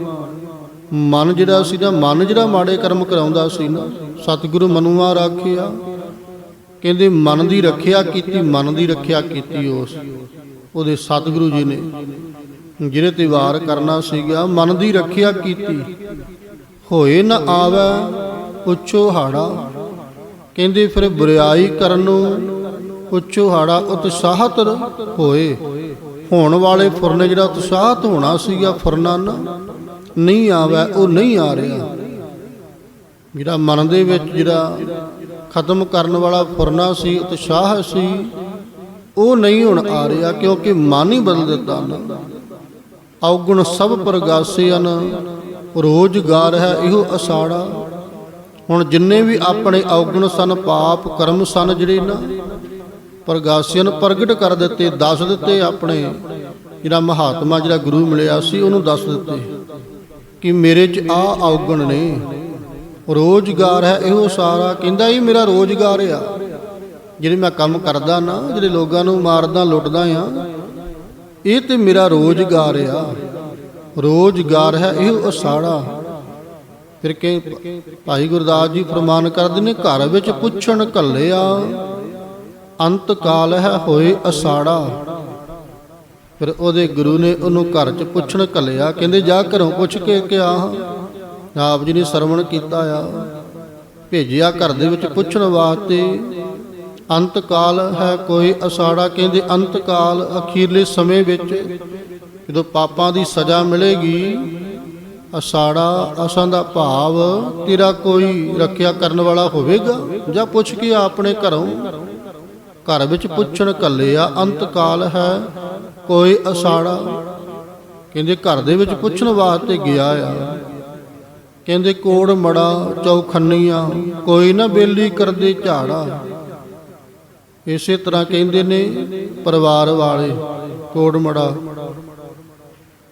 ਮਨ ਜਿਹੜਾ ਸੀ ਨਾ, ਮਨ ਜਿਹੜਾ ਮਾੜੇ ਕਰਮ ਕਰਾਉਂਦਾ ਸੀ ਨਾ, ਸਤਿਗੁਰੂ ਮਨੂਆ ਰਾਖਿਆ। ਕਹਿੰਦੇ ਮਨ ਦੀ ਰੱਖਿਆ ਕੀਤੀ, ਮਨ ਦੀ ਰੱਖਿਆ ਕੀਤੀ ਉਸ। ਉਹਦੇ ਸਤਿਗੁਰੂ ਜੀ ਨੇ ਜਿਹਦੇ ਤੇ ਵਾਰ ਕਰਨਾ ਸੀਗਾ, ਮਨ ਦੀ ਰੱਖਿਆ ਕੀਤੀ। ਹੋਏ ਨਾ ਆਵੇ ਉੱਚੋ ਹਾੜਾ। ਕਹਿੰਦੇ ਫਿਰ ਬੁਰਾਈ ਕਰਨ ਨੂੰ ਉੱਚੋ ਹਾੜਾ ਉਤਸ਼ਾਹਤ ਹੋਏ। ਹੋਣ ਵਾਲੇ ਫੁਰਨੇ ਜਿਹੜਾ ਉਤਸ਼ਾਹਤ ਹੋਣਾ ਸੀਗਾ ਫੁਰਨਾ ਨਾ, ਨਹੀਂ ਆਵੇ ਉਹ ਨਹੀਂ ਆ ਰਿਹਾ। ਜਿਹੜਾ ਮਨ ਦੇ ਵਿੱਚ ਜਿਹੜਾ ਖਤਮ ਕਰਨ ਵਾਲਾ ਫੁਰਨਾ ਸੀ, ਉਤਸ਼ਾਹ ਸੀ ਉਹ ਨਹੀਂ ਹੁਣ ਆ ਰਿਹਾ ਕਿਉਂਕਿ ਮਨ ਹੀ ਬਦਲ ਦਿੱਤਾ ਨਾ। ਔਗੁਣ ਸਭ ਪ੍ਰਗਾਸਿਆਨ ਰੋਜ਼ਗਾਰ ਹੈ, ਇਹੋ ਅਸਾੜਾ। ਹੁਣ ਜਿੰਨੇ ਵੀ ਆਪਣੇ ਔਗੁਣ ਸਨ, ਪਾਪ ਕਰਮ ਸਨ ਜਿਹੜੇ ਨਾ ਪ੍ਰਗਾਸਿਆਨ ਪ੍ਰਗਟ ਕਰ ਦਿੱਤੇ, ਦੱਸ ਦਿੱਤੇ ਆਪਣੇ। ਜਿਹੜਾ ਮਹਾਤਮਾ, ਜਿਹੜਾ ਗੁਰੂ ਮਿਲਿਆ ਸੀ, ਉਹਨੂੰ ਦੱਸ ਦਿੱਤੇ ਕਿ ਮੇਰੇ 'ਚ ਆ ਔਗਣ ਨੇ। ਰੋਜ਼ਗਾਰ ਹੈ, ਇਹੋ ਸਾਰਾ। ਕਹਿੰਦਾ ਇਹ ਮੇਰਾ ਰੋਜ਼ਗਾਰ ਆ। ਜਿਹੜੇ ਮੈਂ ਕੰਮ ਕਰਦਾ ਨਾ, ਜਿਹੜੇ ਲੋਕਾਂ ਨੂੰ ਮਾਰਦਾ, ਲੁੱਟਦਾ ਆ, ਇਹ ਤੇ ਮੇਰਾ ਰੋਜ਼ਗਾਰ ਆ। ਰੋਜ਼ਗਾਰ ਹੈ, ਇਹ ਅਸਾੜਾ ਫਿਰ ਕਿ ਭਾਈ ਗੁਰਦਾਸ ਜੀ ਫਰਮਾਨ ਕਰਦੇ ਨੇ, ਘਰ ਵਿੱਚ ਪੁੱਛਣ ਘੱਲਿਆ ਅੰਤ ਕਾਲ ਹੈ, ਹੋਏ ਅਸਾੜਾ ਫਿਰ ਉਹਦੇ ਗੁਰੂ ਨੇ ਉਹਨੂੰ ਘਰ 'ਚ ਪੁੱਛਣ ਘੱਲਿਆ ਕਹਿੰਦੇ, ਜਾ ਘਰੋਂ ਪੁੱਛ ਕੇ ਕਿਹਾ ਆਪ ਜੀ ਨੇ ਸਰਵਣ ਕੀਤਾ ਆ, ਭੇਜਿਆ ਘਰ ਦੇ ਵਿੱਚ ਪੁੱਛਣ ਵਾਸਤੇ। ਅੰਤ ਕਾਲ ਹੈ ਕੋਈ ਅਸਾੜਾ, ਕਹਿੰਦੇ ਅੰਤ ਕਾਲ ਅਖੀਰਲੇ ਸਮੇਂ ਵਿੱਚ ਜਦੋਂ ਪਾਪਾਂ ਦੀ ਸਜ਼ਾ ਮਿਲੇਗੀ, ਅਸਾੜਾ ਅਸਾਂ ਦਾ ਭਾਵ ਤੇਰਾ ਕੋਈ ਰੱਖਿਆ ਕਰਨ ਵਾਲਾ ਹੋਵੇਗਾ ਜਾਂ ਪੁੱਛ ਕੇ ਆਪਣੇ ਘਰੋਂ? ਘਰ ਵਿੱਚ ਪੁੱਛਣ ਕੱਲਿਆ ਅੰਤ ਕਾਲ ਹੈ ਕੋਈ ਅਸਾੜਾ? ਕਹਿੰਦੇ ਘਰ ਦੇ ਵਿੱਚ ਪੁੱਛਣ ਵਾਸਤੇ ਗਿਆ ਆ। ਕਹਿੰਦੇ ਕੋੜ ਮੜਾ ਚੌਖੰਨੀਆਂ, ਕੋਈ ਨਾ ਬੇਲੀ ਕਰਦੇ ਝਾੜਾ। ਇਸੇ ਤਰ੍ਹਾਂ ਕਹਿੰਦੇ ਨੇ, ਪਰਿਵਾਰ ਵਾਲੇ, ਕੋੜਮੜਾ।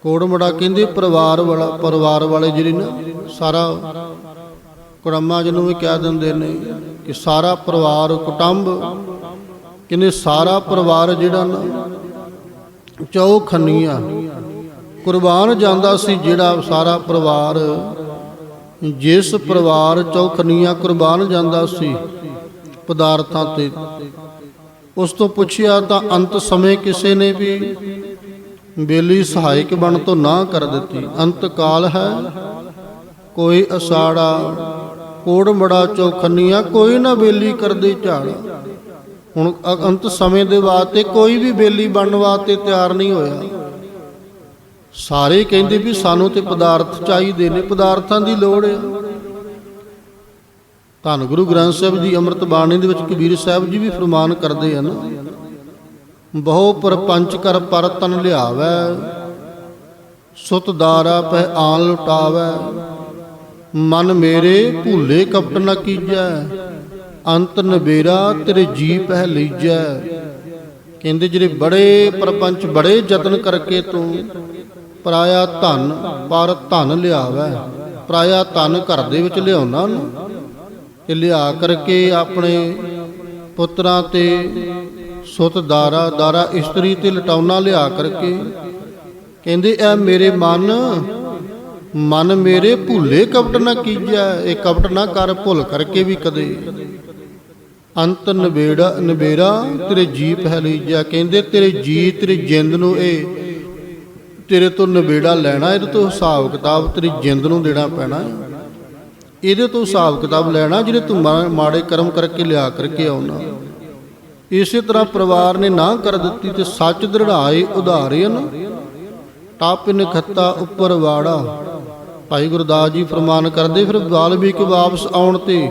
ਕੋੜਮੜਾ ਕਹਿੰਦੇ ਪਰਿਵਾਰ ਵਾਲਾ, ਪਰਿਵਾਰ ਵਾਲੇ ਜਿਹੜੇ ਨਾ, ਸਾਰਾ ਕੁੜਮਾ ਜਿਹਨੂੰ ਵੀ ਕਹਿ ਦਿੰਦੇ ਨੇ ਕਿ ਸਾਰਾ ਪਰਿਵਾਰ ਕੁਟੰਬ, ਕਹਿੰਦੇ ਸਾਰਾ ਪਰਿਵਾਰ ਜਿਹੜਾ ਨਾ ਚੌਖੰਨੀਆਂ ਕੁਰਬਾਨ ਜਾਂਦਾ ਸੀ ਜਿਹੜਾ ਸਾਰਾ ਪਰਿਵਾਰ, ਜਿਸ ਪਰਿਵਾਰ ਚੌਖਨੀਆਂ ਕੁਰਬਾਨ ਜਾਂਦਾ ਸੀ, ਪਦਾਰਥਾਂ ਤੇ। ਉਸ ਤੋਂ ਪੁੱਛਿਆ ਤਾਂ ਅੰਤ ਸਮੇਂ ਕਿਸੇ ਨੇ ਵੀ ਬੇਲੀ ਸਹਾਇਕ ਬਣ ਤੋਂ ਨਾ ਕਰ ਦਿੱਤੀ। ਅੰਤ ਕਾਲ ਹੈ। ਕੋਈ ਅਸਾੜਾ ਕੋੜ ਮੜਾ ਚੌਖਨੀਆਂ, ਕੋਈ ਨਾ ਬੇਲੀ ਕਰਦੇ ਝਾੜ। ਹੁਣ ਅੰਤ ਸਮੇਂ ਦੇ ਵਾਸਤੇ ਕੋਈ ਵੀ ਬੇਲੀ ਬਣਨ ਵਾਸਤੇ ਤਿਆਰ ਨਹੀਂ ਹੋਇਆ। ਸਾਰੇ ਕਹਿੰਦੇ ਵੀ ਸਾਨੂੰ ਤੇ ਪਦਾਰਥ ਚਾਹੀਦੇ ਨੇ, ਪਦਾਰਥਾਂ ਦੀ ਲੋੜ ਹੈ। ਧੰਨ ਗੁਰੂ ਗ੍ਰੰਥ ਸਾਹਿਬ ਜੀ ਅੰਮ੍ਰਿਤ ਬਾਣੀ ਦੇ ਵਿੱਚ ਕਬੀਰ ਸਾਹਿਬ ਜੀ ਵੀ ਫਰਮਾਨ ਕਰਦੇ ਹਨ, ਬਹੁ ਪਰਪੰਚ ਕਰ ਪਰ ਤਨ ਲਿਆਵੈ, ਸੁਤ ਦਾਰਾ ਪਹਿ ਆਨ ਲੁਟਾਵੈ, ਮਨ ਮੇਰੇ ਭੂਲੇ ਕਪਟ ਨ ਕੀਜੈ, ਅੰਤ ਨਬੇਰਾ ਤੇਰੇ ਜੀ ਪਹਿ ਲੀਜੈ ਕਹਿੰਦੇ ਜਿਹੜੇ ਬੜੇ ਪਰਪੰਚ ਬੜੇ ਯਤਨ ਕਰਕੇ ਤੂੰ ਪਰਾਇਆ ਧਨ ਪਰ ਧਨ ਲਿਆਵੈ, ਪਰਾਇਆ ਧਨ ਘਰ ਦੇ ਵਿੱਚ ਲਿਆਉਣਾ ਨਾ ਤੇ ਲਿਆ ਕਰਕੇ ਆਪਣੇ ਪੁੱਤਰਾਂ ਤੇ ਸੁਤ ਦਾਰਾ ਦਾਰਾ ਇਸਤਰੀ ਤੇ ਲਟਾਉਣਾ ਲਿਆ ਕਰਕੇ ਕਹਿੰਦੇ, ਐ ਮੇਰੇ ਮਨ ਮਨ ਮੇਰੇ ਭੁੱਲੇ ਕਪਟ ਨਾ ਕੀਜੈ, ਇਹ ਕਪਟ ਨਾ ਕਰ, ਭੁੱਲ ਕਰਕੇ ਵੀ ਕਦੇ। ਅੰਤ ਨਵੇੜਾ ਨਵੇਰਾ ਤੇਰੇ ਜੀ ਪਹਿਲੀਜਾ ਕਹਿੰਦੇ, ਤੇਰੇ ਜੀ, ਤੇਰੀ ਜਿੰਦ ਨੂੰ ਇਹ, ਤੇਰੇ ਤੋਂ ਨਵੇੜਾ ਲੈਣਾ, ਇਹਦੇ ਤੋਂ ਹਿਸਾਬ ਕਿਤਾਬ ਤੇਰੀ ਜਿੰਦ ਨੂੰ ਦੇਣਾ ਪੈਣਾ ਇਹਦੇ ਤੋਂ ਹਿਸਾਬ ਕਿਤਾਬ ਲੈਣਾ ਜਿਹੜੇ ਤੂੰ ਮਾੜੇ ਕਰਮ ਕਰਕੇ ਲਿਆ ਕਰਕੇ ਆਉਣਾ। ਇਸੇ ਤਰ੍ਹਾਂ ਪਰਿਵਾਰ ਨੇ ਨਾ ਕਰ ਦਿੱਤੀ ਤੇ ਸੱਚ ਦ੍ਰਿੜਾਏ ਉਧਾਰਿਨ ਟਾਪ ਨਖੱਤਾ ਉੱਪਰ ਵਾੜਾ। ਭਾਈ ਗੁਰਦਾਸ ਜੀ ਫਰਮਾਨ ਕਰਦੇ, ਫਿਰ ਵਾਲਮੀਕ ਵਾਪਸ ਆਉਣ ਤੇ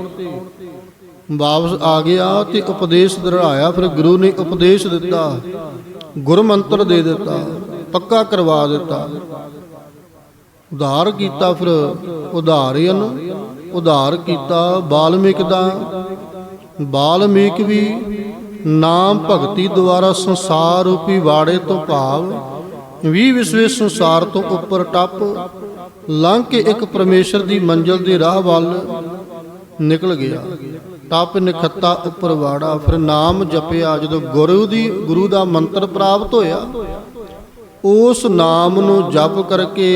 ਵਾਪਸ ਆ ਗਿਆ ਤੇ ਉਪਦੇਸ਼ ਦ੍ਰਿੜਾਇਆ, ਫਿਰ ਗੁਰੂ ਨੇ ਉਪਦੇਸ਼ ਦਿੱਤਾ ਗੁਰ ਮੰਤਰ ਦੇ ਦਿੱਤਾ, ਪੱਕਾ ਕਰਵਾ ਦਿੱਤਾ। ਉਧਾਰ ਕੀਤਾ, ਫਿਰ ਉਧਾਰਿਅਨ ਉਧਾਰ ਕੀਤਾ ਬਾਲਮੀਕ ਦਾ। ਬਾਲਮੀਕ ਵੀ ਨਾਮ ਭਗਤੀ ਦੁਆਰਾ ਸੰਸਾਰ ਰੂਪੀ ਵਾੜੇ ਤੋਂ ਭਾਵ ਵੀ ਵਿਸਵੇ ਸੰਸਾਰ ਤੋਂ ਉੱਪਰ ਟੱਪ ਲੰਘ ਕੇ ਇੱਕ ਪਰਮੇਸ਼ਰ ਦੀ ਮੰਜ਼ਲ ਦੇ ਰਾਹ ਵੱਲ ਨਿਕਲ ਗਿਆ। ਟੱਪ ਨਿਖੱਤਾ ਉੱਪਰ ਵਾੜਾ, ਫਿਰ ਨਾਮ ਜਪਿਆ। ਜਦੋਂ ਗੁਰੂ ਦੀ, ਗੁਰੂ ਦਾ ਮੰਤਰ ਪ੍ਰਾਪਤ ਹੋਇਆ, ਉਸ ਨਾਮ ਨੂੰ ਜਪ ਕਰਕੇ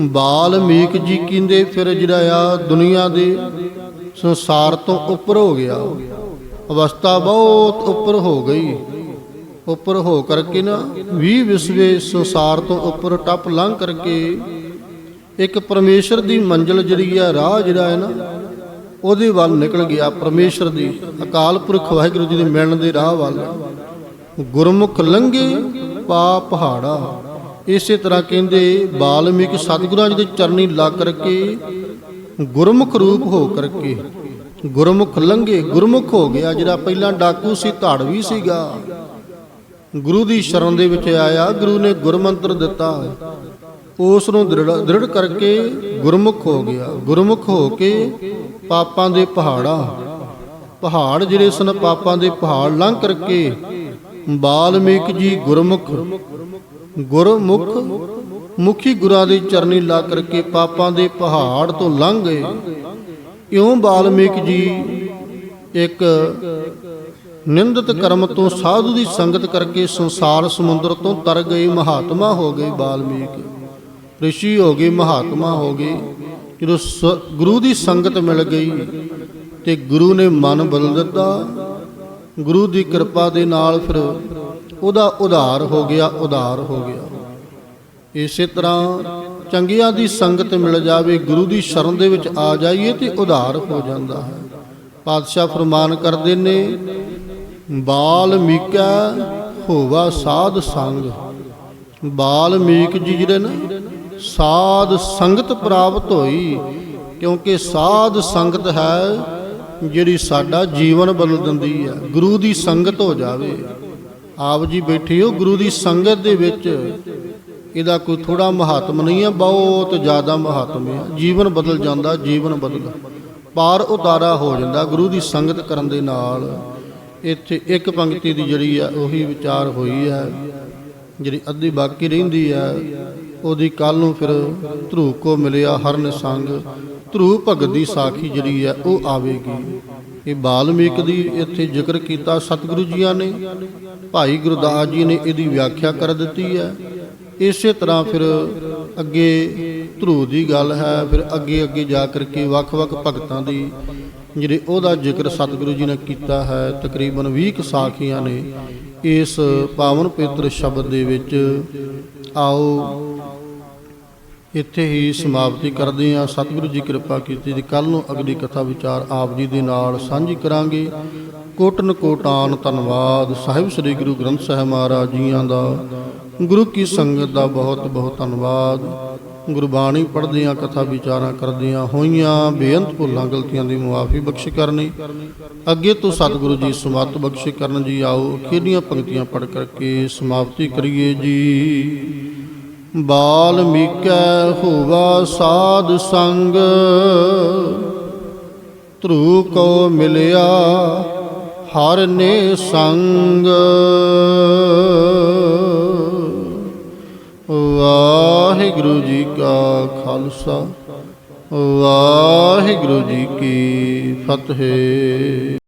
ਬਾਲਮੀਕ ਜੀ ਕਹਿੰਦੇ, ਫਿਰ ਜਿਹੜਾ ਆ ਦੁਨੀਆ ਦੇ ਸੰਸਾਰ ਤੋਂ ਉੱਪਰ ਹੋ ਗਿਆ। ਅਵਸਥਾ ਬਹੁਤ ਉੱਪਰ ਹੋ ਗਈ। ਉੱਪਰ ਹੋ ਕਰਕੇ ਨਾ 20 ਵਿਸਵੇ ਸੰਸਾਰ ਤੋਂ ਉੱਪਰ ਟੱਪ ਲੰਘ ਕਰਕੇ ਇੱਕ ਪਰਮੇਸ਼ਰ ਦੀ ਮੰਜ਼ਲ ਜਿਹੜੀ ਆ, ਰਾਹ ਜਿਹੜਾ ਹੈ ਨਾ, ਉਹਦੇ ਵੱਲ ਨਿਕਲ ਗਿਆ ਪਰਮੇਸ਼ਰ ਦੀ। ਅਕਾਲ ਪੁਰਖ ਵਾਹਿਗੁਰੂ ਜੀ ਦੇ ਮਿਲਣ ਦੇ ਰਾਹ ਵੱਲ। ਗੁਰਮੁਖ ਲੰਘੇ ਪਾ ਪਹਾੜਾ। ਇਸੇ ਤਰ੍ਹਾਂ ਕਹਿੰਦੇ ਬਾਲਮੀਕ ਸਤਿਗੁਰਾਂ ਜੀ ਦੇ ਚਰਨੀ ਲੱਗ ਕਰਕੇ, ਗੁਰਮੁਖ ਰੂਪ ਹੋ ਕਰਕੇ, ਗੁਰਮੁਖ ਲੰਘੇ, ਗੁਰਮੁਖ ਹੋ ਗਿਆ। ਜਿਹੜਾ ਪਹਿਲਾਂ ਡਾਕੂ ਸੀ ਧਾੜਵੀ ਸੀਗਾ। ਗੁਰੂ ਦੀ ਸ਼ਰਨ ਦੇ ਵਿੱਚ ਆਇਆ, ਗੁਰੂ ਨੇ ਗੁਰਮੰਤਰ ਦਿੱਤਾ। ਉਸ ਨੂੰ ਦ੍ਰਿੜ ਦ੍ਰਿੜ ਕਰਕੇ ਗੁਰਮੁਖ ਹੋ ਗਿਆ। ਗੁਰਮੁਖ ਹੋ ਕੇ ਪਾਪਾਂ ਦੇ ਪਹਾੜਾ, ਪਹਾੜ ਜਿਹੜੇ ਸਨ, ਪਾਪਾਂ ਦੇ ਪਹਾੜ ਲੰਘ ਕਰਕੇ ਬਾਲਮੀਕ ਜੀ ਗੁਰਮੁਖ ਗੁਰਮੁਖ ਮੁਖੀ ਗੁਰਾਂ ਦੀ ਚਰਨੀ ਲਾ ਕਰਕੇ ਪਾਪਾਂ ਦੇ ਪਹਾੜ ਤੋਂ ਲੰਘ ਗਏ। ਇਉਂ ਬਾਲਮੀਕ ਜੀ ਇੱਕ ਨਿੰਦਿਤ ਕਰਮ ਤੋਂ ਸਾਧੂ ਦੀ ਸੰਗਤ ਕਰਕੇ ਸੰਸਾਰ ਸਮੁੰਦਰ ਤੋਂ ਤਰ ਗਏ ਮਹਾਤਮਾ ਹੋ ਗਏ ਬਾਲਮੀਕ। ਰਿਸ਼ੀ ਹੋ ਗਏ, ਮਹਾਤਮਾ ਹੋ ਗਏ। ਜਦੋਂ ਸ- ਗੁਰੂ ਦੀ ਸੰਗਤ ਮਿਲ ਗਈ ਤੇ ਗੁਰੂ ਨੇ ਮਨ ਬਦਲ ਦਿੱਤਾ। ਗੁਰੂ ਦੀ ਕਿਰਪਾ ਦੇ ਨਾਲ ਫਿਰ ਉਹਦਾ ਉਧਾਰ ਹੋ ਗਿਆ, ਉਧਾਰ ਹੋ ਗਿਆ। ਇਸੇ ਤਰ੍ਹਾਂ ਚੰਗਿਆਂ ਦੀ ਸੰਗਤ ਮਿਲ ਜਾਵੇ, ਗੁਰੂ ਦੀ ਸ਼ਰਨ ਦੇ ਵਿੱਚ ਆ ਜਾਈਏ ਤੇ ਉਧਾਰ ਹੋ ਜਾਂਦਾ ਹੈ। ਪਾਤਸ਼ਾਹ ਫਰਮਾਨ ਕਰਦੇ ਨੇ ਬਾਲਮੀਕਾ ਹੋਵਾ ਸਾਧ ਸੰਗ। ਬਾਲਮੀਕ ਜੀ ਜਿਹੜੇ ਨਾ, ਸਾਧ ਸੰਗਤ ਪ੍ਰਾਪਤ ਹੋਈ, ਕਿਉਂਕਿ ਸਾਧ ਸੰਗਤ ਹੈ ਜਿਹੜੀ ਸਾਡਾ ਜੀਵਨ ਬਦਲ ਦਿੰਦੀ ਹੈ। ਗੁਰੂ ਦੀ ਸੰਗਤ ਹੋ ਜਾਵੇ। ਆਪ ਜੀ ਬੈਠੇ ਹੋ ਗੁਰੂ ਦੀ ਸੰਗਤ ਦੇ ਵਿੱਚ। ਇਹਦਾ ਕੋਈ ਥੋੜਾ ਮਹੱਤਵ ਨਹੀਂ ਹੈ, ਬਹੁਤ ਜ਼ਿਆਦਾ ਮਹੱਤਵ ਹੈ। ਜੀਵਨ ਬਦਲ ਜਾਂਦਾ, ਜੀਵਨ ਬਦਲ ਪਾਰ ਉਤਾਰਾ ਹੋ ਜਾਂਦਾ, ਗੁਰੂ ਦੀ ਸੰਗਤ ਕਰਨ ਦੇ ਨਾਲ। ਇੱਥੇ ਇੱਕ ਪੰਕਤੀ ਦੀ ਜਿਹੜੀ ਆ, ਉਹੀ ਵਿਚਾਰ ਹੋਈ ਹੈ ਜਿਹੜੀ ਅੱਧੀ ਬਾਕੀ ਰਹਿੰਦੀ ਹੈ ਉਹਦੀ ਕੱਲ ਨੂੰ ਫਿਰ ਧਰੂ ਕੋ ਮਿਲਿਆ ਹਰਨ ਸੰਗ। ਧਰੂ ਭਗਤ ਦੀ ਸਾਖੀ ਜਿਹੜੀ ਹੈ ਉਹ ਆਵੇਗੀ। ਇਹ ਬਾਲਮੀਕ ਦੀ ਇੱਥੇ ਜ਼ਿਕਰ ਕੀਤਾ ਸਤਿਗੁਰੂ ਜੀਆਂ ਨੇ। ਭਾਈ ਗੁਰਦਾਸ ਜੀ ਨੇ ਇਹਦੀ ਵਿਆਖਿਆ ਕਰ ਦਿੱਤੀ ਹੈ। ਇਸੇ ਤਰ੍ਹਾਂ ਫਿਰ ਅੱਗੇ ਧਰੂ ਦੀ ਗੱਲ ਹੈ। ਫਿਰ ਅੱਗੇ ਅੱਗੇ ਜਾ ਕਰਕੇ ਵੱਖ-ਵੱਖ ਭਗਤਾਂ ਦੀ ਜਿਹੜੇ ਉਹਦਾ ਜ਼ਿਕਰ ਸਤਿਗੁਰੂ ਜੀ ਨੇ ਕੀਤਾ ਹੈ, ਤਕਰੀਬਨ 20 ਕੁ ਸਾਖੀਆਂ ਨੇ। ਇਸ ਪਾਵਨ ਪਵਿੱਤਰ ਸ਼ਬਦ ਦੇ ਵਿੱਚ ਆਓ। ਇੱਥੇ ਹੀ ਸਮਾਪਤੀ ਕਰਦੇ ਹਾਂ। ਸਤਿਗੁਰੂ ਜੀ ਕਿਰਪਾ ਕੀਤੀ ਜੀ ਕੱਲ ਨੂੰ ਅਗਲੀ ਕਥਾ ਵਿਚਾਰ ਆਪ ਜੀ ਦੇ ਨਾਲ ਸਾਂਝੀ ਕਰਾਂਗੇ। ਕੋਟਨ ਕੋਟਾਨ ਧੰਨਵਾਦ। ਸਾਹਿਬ ਸ੍ਰੀ ਗੁਰੂ ਗ੍ਰੰਥ ਸਾਹਿਬ ਮਹਾਰਾਜ ਜੀਆਂ ਦਾ। ਗੁਰੂ ਕੀ ਸੰਗਤ ਦਾ ਬਹੁਤ ਬਹੁਤ ਧੰਨਵਾਦ। ਗੁਰਬਾਣੀ ਪੜ੍ਹਦਿਆਂ ਕਥਾ ਵਿਚਾਰਾਂ ਕਰਦਿਆਂ ਹੋਈਆਂ ਬੇਅੰਤ ਭੁੱਲਾਂ, ਗਲਤੀਆਂ ਦੀ ਮੁਆਫੀ ਬਖਸ਼ ਕਰਨੀ। ਅੱਗੇ ਤੋਂ ਸਤਿਗੁਰੂ ਜੀ ਸਮਤ ਬਖਸ਼ ਕਰਨ ਜੀ ਆਓ। ਅਖੀਰਲੀਆਂ ਪੰਕਤੀਆਂ ਪੜ੍ਹ ਕਰਕੇ ਸਮਾਪਤੀ ਕਰੀਏ ਜੀ। ਬਾਲਮੀਕੈ ਹੋਵਾ ਸਾਧ ਸੰਗ। ਧਰੂ ਕੋ ਮਿਲਿਆ ਹਰ ਨੇ ਸੰਗ। ਵਾਹਿਗੁਰੂ ਜੀ ਕਾ ਖਾਲਸਾ, ਵਾਹਿਗੁਰੂ ਜੀ ਕੀ ਫਤਿਹ।